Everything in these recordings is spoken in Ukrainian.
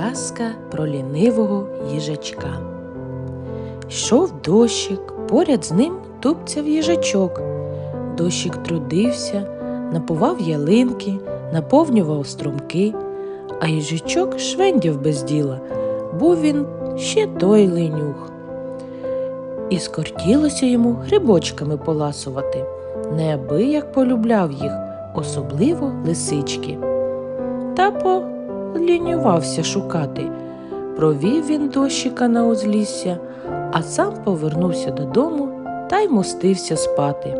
Казка про лінивого їжачка. Йшов дощик, поряд з ним тупцяв їжачок. Дощик трудився, напував ялинки, наповнював струмки, а їжачок швендів без діла, був він ще той ленюх. І скортілося йому грибочками поласувати, неабияк полюбляв їх, особливо лисички. Та полінювався шукати. Провів він дощика на узлісся, а сам повернувся додому та й мостився спати.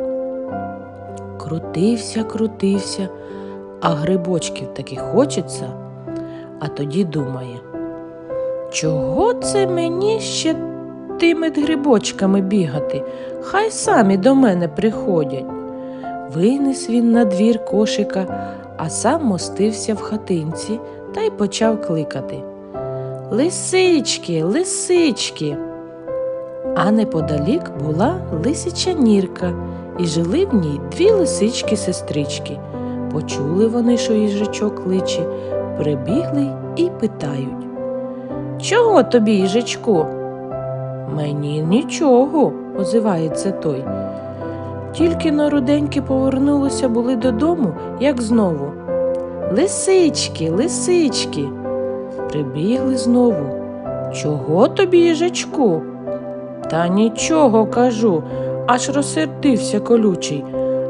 Крутився, крутився, а грибочків таки хочеться, а тоді думає, чого це мені ще тими грибочками бігати? Хай самі до мене приходять. Винес він на двір кошика, а сам мостився в хатинці та й почав кликати. Лисички, лисички. А неподалік була лисича нірка, і жили в ній дві лисички-сестрички. Почули вони, що їжачок кличе, прибігли і питають. Чого тобі, їжачку? Мені нічого, озивається той. Тільки на руденьки повернулися були додому, як знову. Лисички, лисички. Прибігли знову. Чого тобі, їжачку? Та нічого кажу, аж розсердився колючий.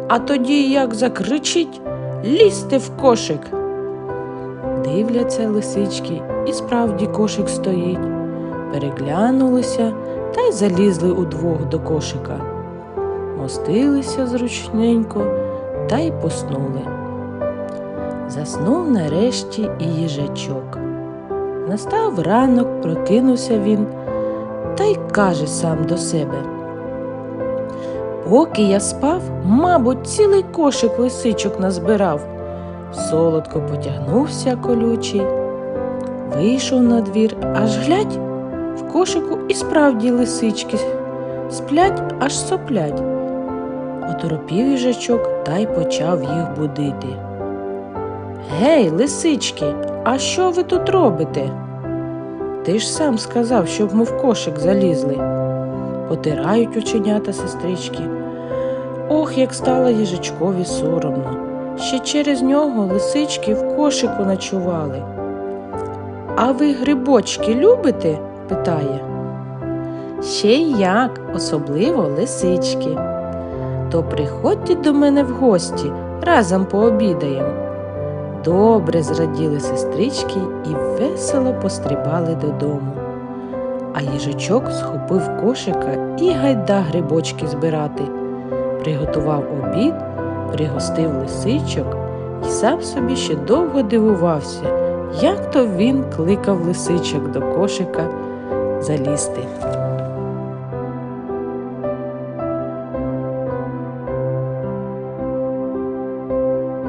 А тоді як закричить лізьте в кошик. Дивляться лисички, і справді кошик стоїть. Переглянулися та й залізли удвох до кошика. Мостилися зручненько та й поснули. Заснув нарешті і їжачок. Настав ранок, прокинувся він та й каже сам до себе. Поки я спав, мабуть, цілий кошик лисичок назбирав. Солодко потягнувся колючий, вийшов на двір, аж глядь, в кошику і справді лисички сплять, аж соплять. Оторопів їжачок та й почав їх будити. Гей, лисички, а що ви тут робите? Ти ж сам сказав, щоб ми в кошик залізли. Потирають оченята сестрички. Ох, як стало їжачкові соромно. Ще через нього лисички в кошику ночували. А ви грибочки любите? питає. Ще й як, особливо лисички. То приходьте до мене в гості, разом пообідаємо. Добре зраділи сестрички і весело пострибали додому. А їжачок схопив кошика і гайда грибочки збирати. Приготував обід, пригостив лисичок і сам собі ще довго дивувався, як то він кликав лисичок до кошика залізти.